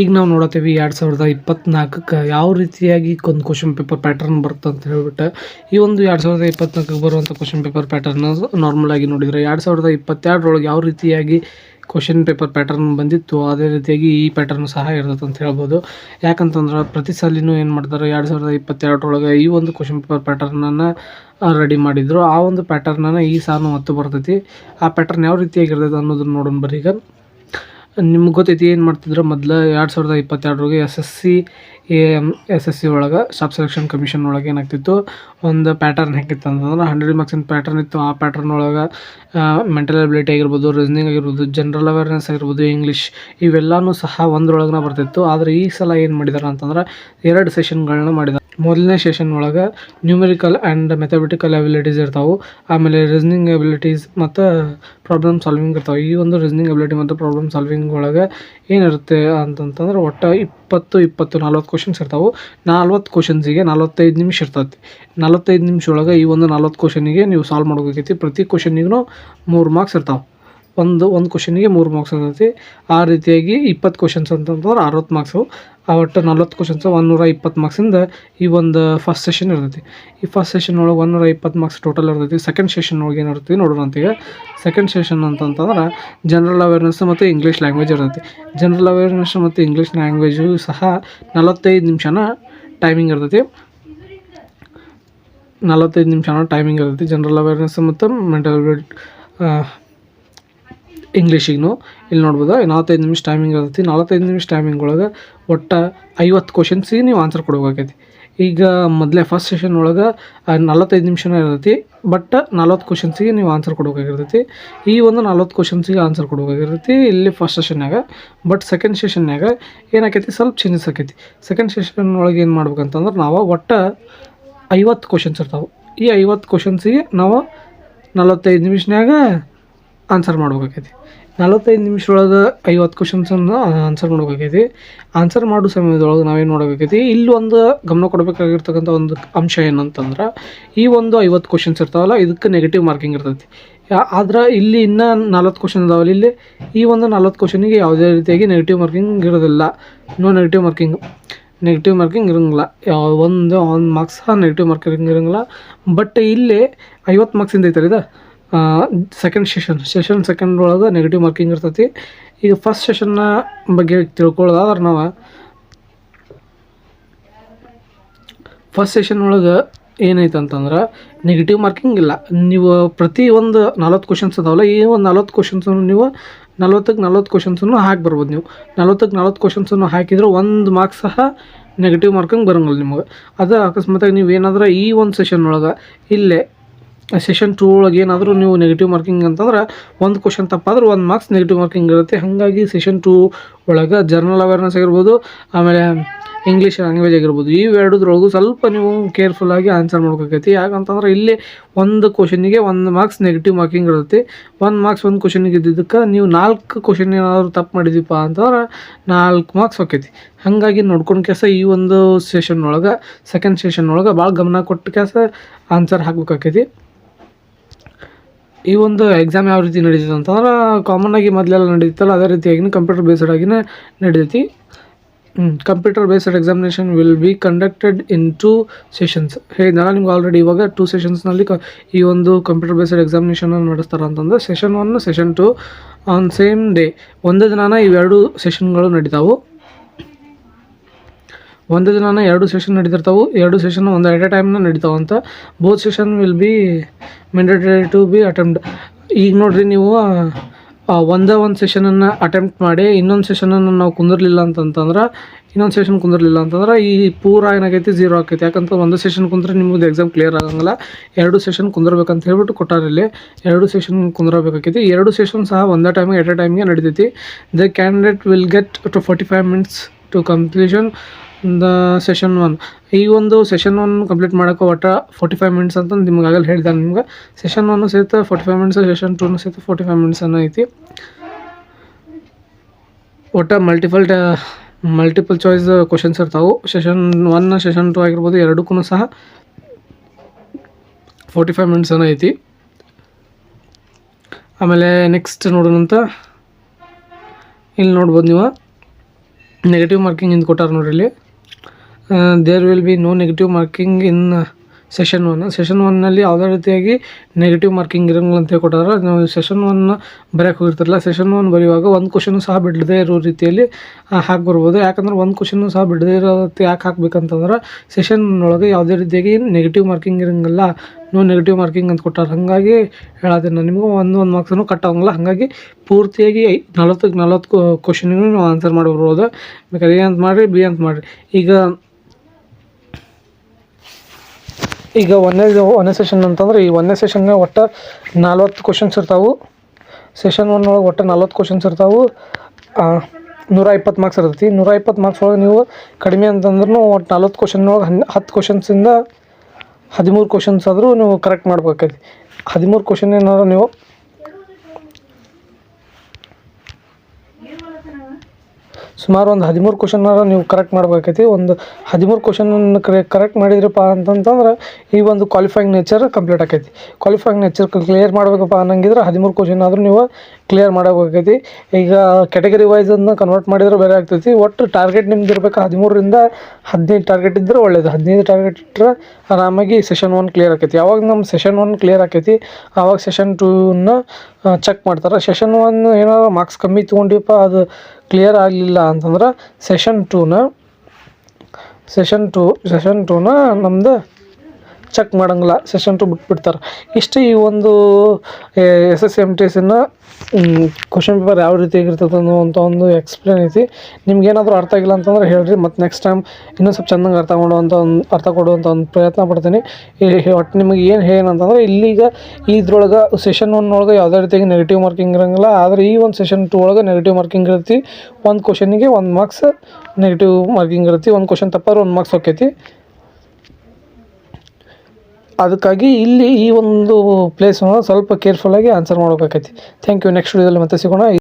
ಈಗ ನಾವು ನೋಡತ್ತೀವಿ ಎರಡು ಸಾವಿರದ ಇಪ್ಪತ್ನಾಲ್ಕಕ್ಕೆ ಯಾವ ರೀತಿಯಾಗಿ ಒಂದು ಕ್ವಶನ್ ಪೇಪರ್ ಪ್ಯಾಟರ್ನ್ ಬರುತ್ತೆ ಅಂತ ಹೇಳ್ಬಿಟ್ಟು, ಈ ಒಂದು ಎರಡು ಸಾವಿರದ ಇಪ್ಪತ್ನಾಲ್ಕಕ್ಕೆ ಬರುವಂಥ ಕ್ವಶನ್ ಪೇಪರ್ ಪ್ಯಾಟರ್ನ್ ನಾರ್ಮಲ್ ಆಗಿ ನೋಡಿದರೆ, ಎರಡು ಸಾವಿರದ ಇಪ್ಪತ್ತೆರಡರೊಳಗೆ ಯಾವ ರೀತಿಯಾಗಿ ಕ್ವಶನ್ ಪೇಪರ್ ಪ್ಯಾಟರ್ನ್ ಬಂದಿತ್ತು, ಅದೇ ರೀತಿಯಾಗಿ ಈ ಪ್ಯಾಟರ್ನ್ ಸಹ ಇರ್ತದೆ ಅಂತ ಹೇಳ್ಬೋದು. ಯಾಕಂತಂದ್ರೆ ಪ್ರತಿ ಸಲಿನೂ ಏನು ಮಾಡ್ತಾರೆ, ಎರಡು ಸಾವಿರದ ಇಪ್ಪತ್ತೆರಡರೊಳಗೆ ಈ ಒಂದು ಕ್ವಶನ್ ಪೇಪರ್ ಪ್ಯಾಟರ್ನನ್ನು ರೆಡಿ ಮಾಡಿದರು. ಆ ಒಂದು ಪ್ಯಾಟರ್ನನ್ನು ಈ ಸಾಲು ಮತ್ತು ಬರ್ತೈತಿ. ಆ ಪ್ಯಾಟರ್ನ್ ಯಾವ ರೀತಿಯಾಗಿರ್ತದೆ ಅನ್ನೋದನ್ನ ನೋಡೋಣ ಬರೀಗ ಈಗ. ನಿಮ್ಗೆ ಗೊತ್ತೈತಿ ಏನು ಮಾಡ್ತಿದ್ರು? ಮೊದಲು ಎರಡು ಸಾವಿರದ ಇಪ್ಪತ್ತೆರಡರೊಳಗೆ S S C S S C ಒಳಗೆ ಸ್ಟಾಫ್ ಸೆಲೆಕ್ಷನ್ ಕಮಿಷನ್ ಒಳಗೆ ಏನಾಗ್ತಿತ್ತು? ಒಂದು ಪ್ಯಾಟರ್ನ್ ಹೆಂಗಿತ್ತು ಅಂತಂದ್ರೆ ಹಂಡ್ರೆಡ್ ಮಾರ್ಕ್ಸಿನ ಪ್ಯಾಟರ್ನ್ ಇತ್ತು. ಆ ಪ್ಯಾಟರ್ನ್ ಒಳಗೆ ಮೆಂಟಲ್ ಅಬಿಲಿಟಿ ಆಗಿರ್ಬೋದು ರೀಸನಿಂಗ್ ಆಗಿರ್ಬೋದು ಜನರಲ್ ಅವೇರ್ನೆಸ್ ಆಗಿರ್ಬೋದು ಇಂಗ್ಲೀಷ್ ಇವೆಲ್ಲನೂ ಸಹ ಒಂದ್ರೊಳಗೆ ಬರ್ತಿತ್ತು. ಆದರೆ ಈ ಸಲ ಏನು ಮಾಡಿದಾರೆ ಅಂತಂದ್ರೆ, ಎರಡು ಸೆಷನ್ಗಳನ್ನ ಮಾಡಿದ್ದಾರೆ ಮೊದಲನೇ ಸೆಷನ್ ಒಳಗೆ ನ್ಯೂಮೆರಿಕಲ್ ಆ್ಯಂಡ್ ಮೆಥಮೆಟಿಕಲ್ ಎಬಿಲಿಟೀಸ್ ಇರ್ತಾವೆ. ಆಮೇಲೆ ರೀಸನಿಂಗ್ ಎಬಿಲಿಟೀಸ್ ಮತ್ತು ಪ್ರಾಬ್ಲಮ್ ಸಾಲ್ವಿಂಗ್ ಇರ್ತಾವೆ. ಈ ಒಂದು ರೀಸನಿಂಗ್ ಅಬಿಲಿಟಿ ಮತ್ತು ಪ್ರಾಬ್ಲಮ್ ಸಾಲ್ವಿಂಗ್ ಒಳಗೆ ಏನಿರುತ್ತೆ ಅಂತಂತಂದ್ರೆ ಒಟ್ಟು ಇಪ್ಪತ್ತು ಇಪ್ಪತ್ತು, ನಲ್ವತ್ತು ಕ್ವಶನ್ಸ್ ಇರ್ತಾವೆ. ನಲ್ವತ್ತು ಕ್ವಶನ್ಸಿಗೆ ನಲ್ವತ್ತೈದು ನಿಮಿಷ ಇರ್ತೈತಿ. ನಲ್ವತ್ತೈದು ನಿಮಿಷ ಒಳಗೆ ಈ ಒಂದು ನಲ್ವತ್ತು ಕ್ವಶನಿಗೆ ನೀವು ಸಾಲ್ವ್ ಮಾಡ್ಬೇಕೈತಿ. ಪ್ರತಿ ಕ್ವಶನಿಗೂ ಮೂರು ಮಾರ್ಕ್ಸ್ ಇರ್ತಾವೆ. ಒಂದು ಒಂದು ಕ್ವಶನಿಗೆ ಮೂರು ಮಾರ್ಕ್ಸ್ ಇರ್ತೈತಿ ಆ ರೀತಿಯಾಗಿ ಇಪ್ಪತ್ತು ಕ್ವಶನ್ಸ್ ಅಂತಂದ್ರೆ ಅರವತ್ತು ಮಾರ್ಕ್ಸು ಆ ಒಟ್ಟು ನಲ್ವತ್ತು ಕ್ವಶನ್ಸ್ ಒಂದೂರ ಇಪ್ಪತ್ತು ಮಾರ್ಕ್ಸಿಂದ ಈ ಒಂದು ಫಸ್ಟ್ ಸೆಷನ್ ಇರ್ತೈತಿ. ಈ ಫಸ್ಟ್ ಸೆಷನ್ ಒಳಗೆ ಒಂದೂರ ಇಪ್ಪತ್ತು ಮಾರ್ಕ್ಸ್ ಟೋಟಲ್ ಇರ್ತೈತಿ. ಸೆಕೆಂಡ್ ಸೆಷನ್ ಒಳಗೆ ಏನು ಇರ್ತೈತಿ ನೋಡೋಣ ಅಂತೀಗ ಸೆಕೆಂಡ್ ಸೆಷನ್ ಅಂತಂತಂದ್ರೆ ಜನರಲ್ ಅವೇರ್ನೆಸ್ ಮತ್ತು ಇಂಗ್ಲೀಷ್ ಲ್ಯಾಂಗ್ವೇಜ್ ಇರ್ತೈತಿ. ಜನರಲ್ ಅವೇರ್ನೆಸ್ ಮತ್ತು ಇಂಗ್ಲೀಷ್ ಲ್ಯಾಂಗ್ವೇಜು ಸಹ ನಲವತ್ತೈದು ನಿಮಿಷನ ಟೈಮಿಂಗ್ ಇರ್ತೈತಿ. ನಲವತ್ತೈದು ನಿಮಿಷನ ಟೈಮಿಂಗ್ ಇರ್ತೈತಿ. ಜನರಲ್ ಅವೇರ್ನೆಸ್ ಮತ್ತು ಮೆಂಟಲ್ ಇಂಗ್ಲೀಷಿಗೂ ಇಲ್ಲಿ ನೋಡ್ಬೋದು ನಲವತ್ತೈದು ನಿಮಿಷ ಟೈಮಿಂಗ್ ಇರ್ತೈತಿ. ನಲವತ್ತೈದು ನಿಮಿಷ ಟೈಮಿಂಗ್ ಒಳಗೆ ಒಟ್ಟು ಐವತ್ತು ಕ್ವಶನ್ಸಿಗೆ ನೀವು ಆನ್ಸರ್ ಕೊಡಬೇಕಾಗೈತಿ ಈಗ ಮೊದಲೇ ಫಸ್ಟ್ ಸೆಷನ್ ಒಳಗೆ ನಲವತ್ತೈದು ನಿಮಿಷನೇ ಇರ್ತೈತಿ, ಬಟ್ ನಲ್ವತ್ತು ಕ್ವಶನ್ಸಿಗೆ ನೀವು ಆನ್ಸರ್ ಕೊಡಬೇಕಾಗಿರ್ತೈತಿ ಈ ಒಂದು ನಲ್ವತ್ತು ಕ್ವಶನ್ಸಿಗೆ ಆನ್ಸರ್ ಕೊಡಬೇಕಾಗಿರ್ತೈತಿ ಇಲ್ಲಿ ಫಸ್ಟ್ ಸೆಷನ್ಯಾಗ ಬಟ್ ಸೆಕೆಂಡ್ ಸೆಷನ್ಯಾಗ ಏನಾಕೈತಿ, ಸ್ವಲ್ಪ ಚೇಂಜಸ್ ಆಕೈತಿ. ಸೆಕೆಂಡ್ ಸೆಷನ್ ಒಳಗೆ ಏನು ಮಾಡ್ಬೇಕಂತಂದ್ರೆ, ನಾವು ಒಟ್ಟು ಐವತ್ತು ಕ್ವಶನ್ಸ್ ಇರ್ತಾವೆ. ಈ ಐವತ್ತು ಕ್ವಶನ್ಸಿಗೆ ನಾವು ನಲವತ್ತೈದು ನಿಮಿಷನ್ಯಾಗ ಆನ್ಸರ್ ಮಾಡ್ಬೇಕಾಗೈತಿ. ನಲವತ್ತೈದು ನಿಮಿಷದೊಳಗೆ ಐವತ್ತು ಕ್ವಶನ್ಸನ್ನು ಆನ್ಸರ್ ಮಾಡ್ಬೇಕಾಗೈತಿ. ಆನ್ಸರ್ ಮಾಡೋ ಸಮಯದೊಳಗೆ ನಾವೇನು ಮಾಡಬೇಕೈತಿ ಒಂದು ಗಮನ ಕೊಡಬೇಕಾಗಿರ್ತಕ್ಕಂಥ ಒಂದು ಅಂಶ ಏನಂತಂದ್ರೆ, ಈ ಒಂದು ಐವತ್ತು ಕ್ವಶನ್ಸ್ ಇರ್ತಾವಲ್ಲ, ಇದಕ್ಕೆ ನೆಗೆಟಿವ್ ಮಾರ್ಕಿಂಗ್ ಇರ್ತೈತಿ. ಆದ್ರೆ ಇಲ್ಲಿ ಇನ್ನೂ ನಲ್ವತ್ತು ಕ್ವಶನ್ ಇದಾವಲ್ಲ ಇಲ್ಲಿ ಈ ಒಂದು ನಲ್ವತ್ತು ಕ್ವಶನಿಗೆ ಯಾವುದೇ ರೀತಿಯಾಗಿ ನೆಗೆಟಿವ್ ಮಾರ್ಕಿಂಗ್ ಇರೋದಿಲ್ಲ. No negative marking negative marking ಇರೋಂಗಿಲ್ಲ. ಒಂದು ಒಂದು ಮಾರ್ಕ್ಸ್ ನೆಗೆಟಿವ್ ಮಾರ್ಕಿಂಗ್ ಇರೋಂಗಿಲ್ಲ. ಬಟ್ ಇಲ್ಲಿ ಐವತ್ತು ಮಾರ್ಕ್ಸಿಂದ ಐತಲ್ಲ ಇದು? ಸೆಕೆಂಡ್ ಸೆಷನ್ ಸೆಷನ್ ಸೆಕೆಂಡ್ ಒಳಗೆ ನೆಗೆಟಿವ್ ಮಾರ್ಕಿಂಗ್ ಇರ್ತೈತಿ. ಈಗ ಫಸ್ಟ್ ಸೆಷನ್ನ ಬಗ್ಗೆ ತಿಳ್ಕೊಳ್ಳೋದಾದ್ರೆ ನಾವು ಫಸ್ಟ್ ಸೆಷನ್ ಒಳಗೆ ಏನೈತೆ ಅಂತಂದ್ರೆ ನೆಗೆಟಿವ್ ಮಾರ್ಕಿಂಗ್ ಇಲ್ಲ. ನೀವು ಪ್ರತಿ ಒಂದು ನಲ್ವತ್ತು ಕ್ವಶನ್ಸ್ ಅದಾವಲ್ಲ, ಈ ಒಂದು ನಲ್ವತ್ತು ಕ್ವಶನ್ಸನ್ನು ನೀವು ನಲ್ವತ್ತಕ್ಕೆ ನಲ್ವತ್ತು ಕ್ವಶನ್ಸನ್ನು ಹಾಕಿ ಬರ್ಬೋದು ನೀವು. ನಲ್ವತ್ತಕ್ಕೆ ನಲ್ವತ್ತು ಕ್ವಶನ್ಸನ್ನು ಹಾಕಿದ್ರೆ ಒಂದು ಮಾರ್ಕ್ಸ್ ಸಹ ನೆಗೆಟಿವ್ ಮಾರ್ಕಿಂಗ್ ಬರೋಂಗಿಲ್ಲ ನಿಮಗೆ. ಅದು ಅಕಸ್ಮಾತಾಗಿ ನೀವು ಏನಾದ್ರೆ ಈ ಒಂದು ಸೆಷನ್ ಒಳಗೆ ಇಲ್ಲೇ ಸೆಷನ್ ಟೂ ಒಳಗೆ ಏನಾದರೂ ನೀವು ನೆಗೆಟಿವ್ ಮಾರ್ಕಿಂಗ್ ಅಂತಂದ್ರೆ ಒಂದು ಕ್ವಶನ್ ತಪ್ಪಾದ್ರೆ ಒಂದು ಮಾರ್ಕ್ಸ್ ನೆಗೆಟಿವ್ ಮಾರ್ಕಿಂಗ್ ಇರುತ್ತೆ. ಹಾಗಾಗಿ ಸೆಷನ್ ಟೂ ಒಳಗೆ ಜರ್ನಲ್ ಅವೇರ್ನೆಸ್ ಆಗಿರ್ಬೋದು, ಆಮೇಲೆ ಇಂಗ್ಲೀಷ್ ಲ್ಯಾಂಗ್ವೇಜ್ ಆಗಿರ್ಬೋದು ಇವೆರಡದ್ರೊಳಗೂ ಸ್ವಲ್ಪ ನೀವು ಕೇರ್ಫುಲ್ಲಾಗಿ ಆನ್ಸರ್ ಮಾಡ್ಬೇಕಾಗೈತಿ ಯಾಕಂತಂದ್ರೆ ಇಲ್ಲಿ ಒಂದು ಕ್ವಶನಿಗೆ ಒಂದು ಮಾರ್ಕ್ಸ್ ನೆಗೆಟಿವ್ ಮಾರ್ಕಿಂಗ್ ಇರುತ್ತೆ. ಒಂದು ಮಾರ್ಕ್ಸ್ ಒಂದು ಕ್ವಶನಿಗೆ ಇದ್ದಿದ್ದಕ್ಕೆ ನೀವು ನಾಲ್ಕು ಕ್ವಶನ್ ಏನಾದರೂ ತಪ್ಪು ಮಾಡಿದೀಪ ಅಂತಂದ್ರೆ ನಾಲ್ಕು ಮಾರ್ಕ್ಸ್ ಹೋಕೈತಿ ಹಾಗಾಗಿ ನೋಡ್ಕೊಂಡು ಕೆಲಸ ಈ ಒಂದು ಸೆಷನ್ ಒಳಗೆ ಸೆಕೆಂಡ್ ಸೆಷನ್ ಒಳಗೆ ಭಾಳ ಗಮನ ಕೊಟ್ಟು ಕೆಲಸ ಆನ್ಸರ್ ಹಾಕ್ಬೇಕಾಕೈತಿ. ಈ ಒಂದು ಎಕ್ಸಾಮ್ ಯಾವ ರೀತಿ ನಡೀತದೆ ಅಂತಂದ್ರೆ ಕಾಮನ್ ಆಗಿ ಮೊದಲೆಲ್ಲ ನಡೀತಲ್ಲ, ಅದೇ ರೀತಿಯಾಗಿ ಕಂಪ್ಯೂಟರ್ ಬೇಸ್ಡ್ ಆಗಿನೇ ನಡೀತೈತಿ. Computer based examination will be conducted in two sessions ಹೇಳಿದ್ನಲ್ಲ, ನಿಮ್ಗೆ ಆಲ್ರೆಡಿ ಇವಾಗ ಟೂ ಸೆಷನ್ಸ್ನಲ್ಲಿ ಕ ಈ ಒಂದು ಕಂಪ್ಯೂಟರ್ ಬೇಸ್ಡ್ ಎಕ್ಸಾಮಿನೇಷನ್ ನಡೆಸ್ತಾರೆ ಅಂತಂದ್ರೆ session one session two on same day ಒಂದೇ ದಿನಾನ ಇವೆರಡು ಸೆಷನ್ಗಳು ನಡೀತಾವು. ಒಂದು ದಿನನ ಎರಡು ಸೆಷನ್ ನಡೀತಿರ್ತಾವೆ. ಎರಡು ಸೆಷನ್ ಒಂದು ಎಟ್ ಎ ಟೈಮ್ನ ನಡೀತಾವೆ ಅಂತ. Both session will be mandatory to be attempt ಈಗ ನೋಡಿರಿ ನೀವು ಒಂದೇ ಒಂದು ಸೆಷನನ್ನು ಅಟೆಂಪ್ಟ್ ಮಾಡಿ, ಇನ್ನೊಂದು ಸೆಷನನ್ನು ನಾವು ಕುಂದಿರಲಿಲ್ಲ ಅಂತಂತಂದ್ರೆ, ಇನ್ನೊಂದು ಸೆಷನ್ ಕುಂದಿರಲಿಲ್ಲ ಅಂತಂದ್ರೆ ಈ ಪೂರ ಏನಾಗೈತಿ ಝೀರೋ ಆಕೈತಿ. ಯಾಕಂತ ಒಂದು ಸೆಷನ್ ಕುಂದ್ರೆ ನಿಮ್ಮದು ಎಕ್ಸಾಮ್ ಕ್ಲಿಯರ್ ಆಗಂಗಿಲ್ಲ. ಎರಡು ಸೆಷನ್ ಕುಂದಿರ್ಬೇಕಂತ ಹೇಳ್ಬಿಟ್ಟು ಕೊಟ್ಟಾರ ಇಲ್ಲಿ. ಎರಡು ಸೆಷನ್ ಕುಂದಿರಬೇಕಾಕೈತಿ. ಎರಡು ಸೆಷನ್ ಸಹ ಒಂದೇ ಟೈಮಿಗೆ ಎಟ್ ಎ ಟೈಮ್ಗೆ ನಡೀತೈತಿ. The candidate will get to forty five minutes to completion the session one ಈ ಒಂದು ಸೆಷನ್ ಒನ್ ಕಂಪ್ಲೀಟ್ ಮಾಡೋಕೆ ಒಟ್ಟು ಫೋರ್ಟಿ ಫೈವ್ ಮಿನಿಟ್ಸ್ ಅಂತ ನಿಮ್ಗೆ ಆಗಲ್ಲ ಹೇಳಿದೆ ನಿಮ್ಗೆ. ಸೆಷನ್ ಒನ್ನು ಸಹಿತ ಫೋರ್ಟಿ ಫೈವ್ ಮಿನಿಟ್ಸ್ ಸೆಷನ್ ಟೂನು ಸಹಿತ ಫೋರ್ಟಿ ಫೈವ್ ಮಿನಿಟ್ಸ್ ಐತಿ. ಒಟ್ಟು ಮಲ್ಟಿಪಲ್ ಮಲ್ಟಿಪಲ್ ಚಾಯ್ಸ್ ಕ್ವಶನ್ಸ್ ಇರ್ತಾವೆ. ಸೆಷನ್ ಒನ್ ಸೆಷನ್ ಟು ಆಗಿರ್ಬೋದು ಎರಡಕ್ಕೂ ಸಹ ಫೋರ್ಟಿ ಫೈವ್ ಮಿನಿಟ್ಸ್ ಅನ್ನೋ ಐತಿ. ಆಮೇಲೆ ನೆಕ್ಸ್ಟ್ ನೋಡೋಣಂತ ಇಲ್ಲಿ ನೋಡ್ಬೋದು ನೀವು. ನೆಗೆಟಿವ್ ಮಾರ್ಕಿಂಗ್ ಇಂದ ಕೊಟ್ಟಾರ ನೋಡ್ರಿ ಇಲ್ಲಿ. There will be no negative marking in session one session ಒನ್ನಲ್ಲಿ ಯಾವುದೇ ರೀತಿಯಾಗಿ ನೆಗೆಟಿವ್ ಮಾರ್ಕಿಂಗ್ ಇರಂಗಿಲ್ಲ ಅಂತ ಕೊಟ್ಟಾರ ನಾವು ಸೆಷನ್ ಒನ್ ಬರೆಯೋಕೆ ಹೋಗಿರ್ತಾರಲ್ಲ ಸೆಷನ್ ಒನ್ ಬರೆಯುವಾಗ ಒಂದು ಕ್ವಶನ್ ಸಹ ಬಿಡದೇ ಇರೋ ರೀತಿಯಲ್ಲಿ ಹಾಕಿ ಬರ್ಬೋದು. ಯಾಕಂದ್ರೆ ಒಂದು ಕ್ವಶನ್ ಸಹ ಬಿಡದೇ ಇರೋ ಯಾಕೆ ಹಾಕ್ಬೇಕಂತಂದ್ರೆ ಸೆಷನ್ ಒಳಗೆ ಯಾವುದೇ ರೀತಿಯಾಗಿ ನೆಗೆಟಿವ್ ಮಾರ್ಕಿಂಗ್ ಇರಂಗಿಲ್ಲ. ನೋ ನೆಗೆಟಿವ್ ಮಾರ್ಕಿಂಗ್ ಅಂತ ಕೊಟ್ಟಾರ. ಹಾಗಾಗಿ ನಾನು ನಿಮಗೂ ಒಂದು ಒಂದು ಮಾರ್ಕ್ಸನ್ನು ಕಟ್ ಆಗಂಗಿಲ್ಲ. ಹಾಗಾಗಿ ಪೂರ್ತಿಯಾಗಿ ನಲವತ್ತಕ್ಕೆ ನಲವತ್ತು ಕ್ವಶನಿಗೂ ನಾವು ಆನ್ಸರ್ ಮಾಡಿ ಬರ್ಬೋದು. ಬೇಕಾದ್ರೆ ಎ ಅಂತ ಮಾಡಿರಿ ಬಿ ಅಂತ ಮಾಡಿರಿ. ಈಗ ಈಗ ಒಂದನೇ ಒಂದನೇ ಸೆಷನ್ ಅಂತಂದ್ರೆ ಈ ಒಂದನೇ ಸೆಷನ್ಗೆ ಒಟ್ಟು ನಲ್ವತ್ತು ಕ್ವಶನ್ಸ್ ಇರ್ತಾವೆ. ಸೆಷನ್ ಒನ್ ಒಳಗೆ ಒಟ್ಟು ನಲ್ವತ್ತು ಕ್ವಶನ್ಸ್ ಇರ್ತಾವೆ. ನೂರ ಇಪ್ಪತ್ತು ಮಾರ್ಕ್ಸ್ ಇರ್ತೈತಿ. ನೂರ ಇಪ್ಪತ್ತು ಮಾರ್ಕ್ಸ್ ಒಳಗೆ ನೀವು ಕಡಿಮೆ ಅಂತಂದ್ರೂ ಒಟ್ಟು ನಲ್ವತ್ತು ಕ್ವಶನ್ ಒಳಗೆ ಹನ್, ಹತ್ತು ಕ್ವಶನ್ಸಿಂದ ಹದಿಮೂರು ಕ್ವಶನ್ಸ್ ಆದರೂ ನೀವು ಕರೆಕ್ಟ್ ಮಾಡ್ಬೇಕಾಯ್ತು ಹದಿಮೂರು ಕ್ವಶನ್ ಏನಾದ್ರು ನೀವು ಸುಮಾರು ಒಂದು ಹದಿಮೂರು ಕ್ವಶನ್ನಾರ ನೀವು ಕರೆಕ್ಟ್ ಮಾಡ್ಬೇಕೈತಿ ಒಂದು ಹದಿಮೂರು ಕ್ವಶನನ್ನು ಕರೆಕ್ಟ್ ಮಾಡಿದ್ರಪ್ಪ ಅಂತಂತಂದ್ರೆ ಈ ಒಂದು ಕ್ವಾಲಿಫೈಯಿಂಗ್ ನೇಚರ್ ಕಂಪ್ಲೀಟ್ ಆಕೈತಿ. ಕ್ವಾಲಿಫೈಯಿಂಗ್ ನೇಚರ್ ಕ್ಲಿಯರ್ ಮಾಡಬೇಕಪ್ಪ ಅನ್ನಂಗಿದ್ರೆ ಹದಿಮೂರು ಕ್ವಶನ್ ಆದರೂ ನೀವು ಕ್ಲಿಯರ್ ಮಾಡಬೇಕಾಗೈತಿ ಈಗ ಕೆಟಗರಿ ವೈಸ್ ಅದನ್ನ ಕನ್ವರ್ಟ್ ಮಾಡಿದ್ರೆ ಬೇರೆ ಆಗ್ತೈತಿ. ಒಟ್ಟು ಟಾರ್ಗೆಟ್ ನಿಮ್ದು ಇರಬೇಕು ಹದಿಮೂರರಿಂದ ಹದಿನೈದು ಟಾರ್ಗೆಟ್ ಇದ್ದರೆ ಒಳ್ಳೇದು. ಹದಿನೈದು ಟಾರ್ಗೆಟ್ ಇಟ್ಟರೆ ಆರಾಮಾಗಿ ಸೆಷನ್ ಒನ್ ಕ್ಲಿಯರ್ ಆಕೈತಿ. ಯಾವಾಗ ನಮ್ಮ ಸೆಷನ್ ಒನ್ ಕ್ಲಿಯರ್ ಆಕೈತಿ ಆವಾಗ ಸೆಷನ್ ಟೂನ ಚೆಕ್ ಮಾಡ್ತಾರೆ. ಸೆಷನ್ ಒನ್ ಏನಾದ್ರು ಮಾರ್ಕ್ಸ್ ಕಮ್ಮಿ ತೊಗೊಂಡಿಪ್ಪ ಅದು ಕ್ಲಿಯರ್ ಆಗಲಿಲ್ಲ ಅಂತಂದ್ರೆ ಸೆಷನ್ ಟೂನ ಸೆಷನ್ ಟೂ ಸೆಷನ್ ಟೂನ ನಮ್ದು ಚೆಕ್ ಮಾಡೋಂಗಿಲ್ಲ ಸೆಷನ್ ಟು ಬಿಟ್ಬಿಡ್ತಾರೆ. ಇಷ್ಟು ಈ ಒಂದು ಎಸ್ ಎಸ್ ಎಂ ಟಿ ಎಸ್ಸನ್ನು ಕ್ವಶನ್ ಪೇಪರ್ ಯಾವ ರೀತಿ ಆಗಿರ್ತದೆ ಅನ್ನುವಂಥ ಒಂದು ಎಕ್ಸ್ಪ್ಲೇನ್ ಐತಿ. ನಿಮ್ಗೆ ಏನಾದರೂ ಅರ್ಥ ಆಗಿಲ್ಲ ಅಂತಂದ್ರೆ ಹೇಳ್ರಿ, ಮತ್ತು ನೆಕ್ಸ್ಟ್ ಟೈಮ್ ಇನ್ನೂ ಸ್ವಲ್ಪ ಚೆನ್ನಾಗಿ ಅರ್ಥ ಮಾಡುವಂಥ ಒಂದು, ಅರ್ಥ ಕೊಡುವಂಥ ಒಂದು ಪ್ರಯತ್ನ ಪಡ್ತೀನಿ. ಒಟ್ಟು ನಿಮಗೆ ಏನು ಏನಂತಂದ್ರೆ ಇಲ್ಲಿಗ ಇದ್ರೊಳಗೆ ಸೆಷನ್ ಒನ್ ಒಳಗೆ ಯಾವುದೇ ರೀತಿಯಾಗಿ ನೆಗೆಟಿವ್ ಮಾರ್ಕಿಂಗ್ ಇರೋಂಗಿಲ್ಲ, ಆದರೆ ಈ ಒಂದು ಸೆಷನ್ ಟು ಒಳಗೆ ನೆಗೆಟಿವ್ ಮಾರ್ಕಿಂಗ್ ಇರುತ್ತೆ. ಒಂದು ಕ್ವಶನಿಗೆ ಒಂದು ಮಾರ್ಕ್ಸ್ ನೆಗೆಟಿವ್ ಮಾರ್ಕಿಂಗ್ ಇರುತ್ತೆ, ಒಂದು ಕ್ವಶನ್ ತಪ್ಪಾದ್ರೆ ಒಂದು ಮಾರ್ಕ್ಸ್ ಹೋಕೈತಿ ಅದಕ್ಕಾಗಿ ಇಲ್ಲಿ ಈ ಒಂದು ಪ್ಲೇಸನ್ನು ಸ್ವಲ್ಪ ಕೇರ್ಫುಲ್ಲಾಗಿ ಆನ್ಸರ್ ಮಾಡ್ಬೇಕಾಗೈತಿ. ಥ್ಯಾಂಕ್ ಯು ನೆಕ್ಸ್ಟ್ ವಿಡಿಯೋದಲ್ಲಿ ಮತ್ತೆ ಸಿಗೋಣ.